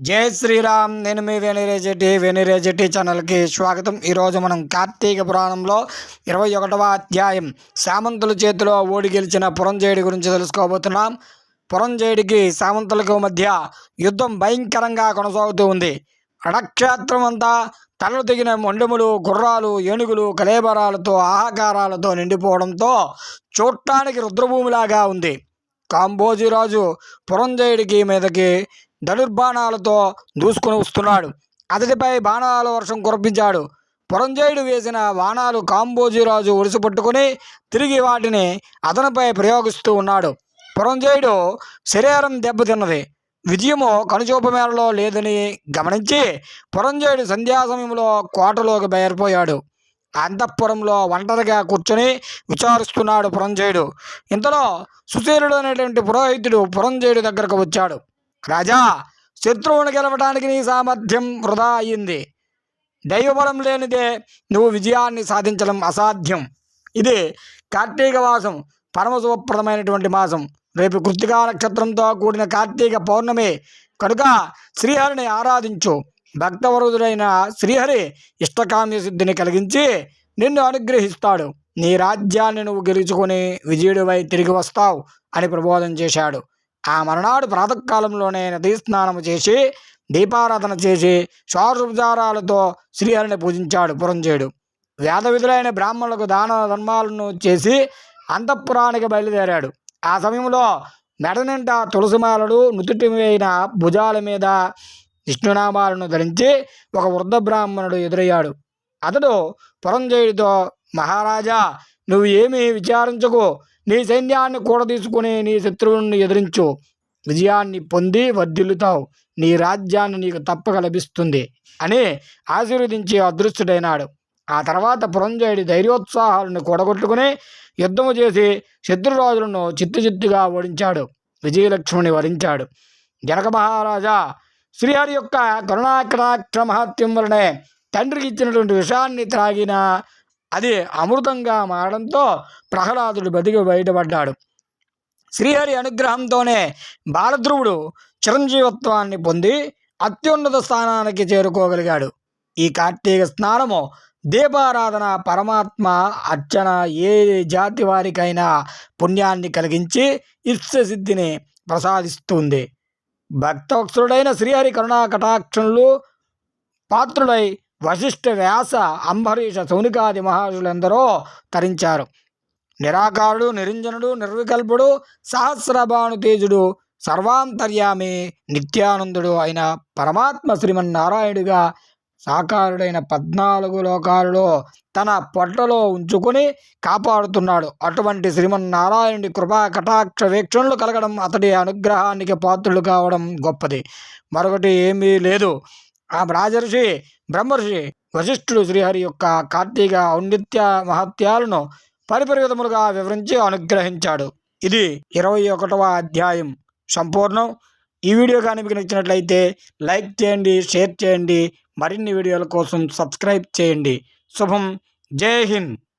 జై శ్రీరామ్ నేను మీ వేణిరేజెట్టి వేణిరేజెట్టి ఛానల్కి స్వాగతం. ఈరోజు మనం కార్తీక పురాణంలో ఇరవై ఒకటవ అధ్యాయం. సామంతుల చేతిలో ఓడి గెలిచిన పురంజయుడి గురించి తెలుసుకోబోతున్నాం. పురంజయుడికి సామంతులకు మధ్య యుద్ధం భయంకరంగా కొనసాగుతూ ఉంది. అడక్షేత్రం అంతా తలలు తెగిన మొండెములు గుర్రాలు ఏనుగులు కలేబరాలతో ఆహాకారాలతో నిండిపోవడంతో చూడటానికి రుద్రభూమిలాగా ఉంది. కాంబోజీరాజు పురంజయుడికి మీదకి ధనుర్బాణాలతో దూసుకుని వస్తున్నాడు. అతడిపై బాణాల వర్షం కురిపించాడు. పురంజయుడు వేసిన బాణాలు కాంబోజీరాజు ఒడిసిపట్టుకుని తిరిగి వాటిని అతనిపై ప్రయోగిస్తూ ఉన్నాడు. పురంజయుడు శరీరం దెబ్బతిన్నది. విజయము కనుచూపు మేరలో లేదని గమనించి పురంజయుడు సంధ్యా సమయంలో కోటలోకి బయలుపోయాడు. అంతఃపురంలో ఒంటరిగా కూర్చొని విచారిస్తున్నాడు పురంజయుడు. ఇంతలో సుశీలుడు అనేటువంటి పురోహితుడు పురంజయుడి దగ్గరకు వచ్చాడు. రాజా శత్రువుని గెలవడానికి నీ సామర్థ్యం వృధా అయింది. దైవబలం లేనిదే నువ్వు విజయాన్ని సాధించడం అసాధ్యం. ఇది కార్తీక మాసం పరమశుభప్రదమైనటువంటి మాసం. రేపు కృత్తికా నక్షత్రంతో కూడిన కార్తీక పౌర్ణమి. కనుక శ్రీహరిని ఆరాధించు. భక్తవరుదుడైన శ్రీహరి ఇష్టకామ్య సిద్ధిని కలిగించి నిన్ను అనుగ్రహిస్తాడు. నీ రాజ్యాన్ని నువ్వు గెలుచుకొని విజయుడివై తిరిగి వస్తావు అని ప్రబోధం చేశాడు. ఆ మరునాడు ప్రాతకాలంలోనే నదీ స్నానము చేసి దీపారాధన చేసి షోడశోపచారాలతో శ్రీహరిని పూజించాడు పురంజేయుడు. వేద విధులైన బ్రాహ్మణులకు దాన ధర్మాలను చేసి అంతఃపురానికి బయలుదేరాడు. ఆ సమయంలో మెడ నిండా తులసిమాలలు నుదుటి భుజాల మీద విష్ణునామాలను ధరించి ఒక వృద్ధ బ్రాహ్మణుడు ఎదురయ్యాడు. అతడు పురంజయుడితో మహారాజా నువ్వు ఏమీ విచారించకు. నీ సైన్యాన్ని కూడదీసుకుని నీ శత్రువుని ఎదిరించు. విజయాన్ని పొంది వర్ధిల్లుతావు. నీ రాజ్యాన్ని నీకు తప్పక లభిస్తుంది. అని ఆశీర్వదించి అదృష్టుడైనాడు ఆ తర్వాత పురంజయుడి ధైర్యోత్సాహాలను కూడగొట్టుకుని యుద్ధము చేసి శత్రురాజులను చిత్తు చిత్తుగా ఓడించాడు. విజయలక్ష్మిని వరించాడు. జనక మహారాజా శ్రీహరి యొక్క కరుణాకటాక్ష మహాత్యం వలనే తండ్రికి ఇచ్చినటువంటి విషయాన్ని త్రాగిన అది అమృతంగా మారడంతో ప్రహ్లాదుడు బతికి బయటపడ్డాడు. శ్రీహరి అనుగ్రహంతోనే బాలధ్రువుడు చిరంజీవత్వాన్ని పొంది అత్యున్నత స్థానానికి చేరుకోగలిగాడు. ఈ కార్తీక స్నానము దీపారాధన పరమాత్మ అర్చన ఏ జాతి వారికైనా పుణ్యాన్ని కలిగించి ఇష్టసిద్ధిని ప్రసాదిస్తుంది. భక్తవత్సరుడైన శ్రీహరి కరుణా కటాక్షణులు పాత్రుడై వశిష్ఠ వ్యాస అంబరీష సౌనికాది మహర్షులందరూ తరించారు. నిరాకారుడు నిరంజనుడు నిర్వికల్పుడు సహస్రభాను తేజుడు సర్వాంతర్యామి నిత్యానందుడు అయిన పరమాత్మ శ్రీమన్నారాయణుడిగా సాకారుడైన పద్నాలుగు లోకాలలో తన పొట్టలో ఉంచుకొని కాపాడుతున్నాడు. అటువంటి శ్రీమన్నారాయణుడి కృపా కటాక్ష వీక్షణలు కలగడం అతడి అనుగ్రహానికి పాత్రులు కావడం గొప్పది. మరొకటి ఏమీ లేదు. ఆ రాజర్షి బ్రహ్మర్షి వశిష్ఠుడు శ్రీహరి యొక్క కార్తీక ఔన్నిత్య మహత్యాలను పరిపరి విధములుగా వివరించి అనుగ్రహించాడు. ఇది ఇరవై ఒకటవ అధ్యాయం. సంపూర్ణం. ఈ వీడియో కానీ మీకు నచ్చినట్లయితే లైక్ చేయండి షేర్ చేయండి మరిన్ని వీడియోల కోసం సబ్స్క్రైబ్ చేయండి. శుభం. జై హింద్.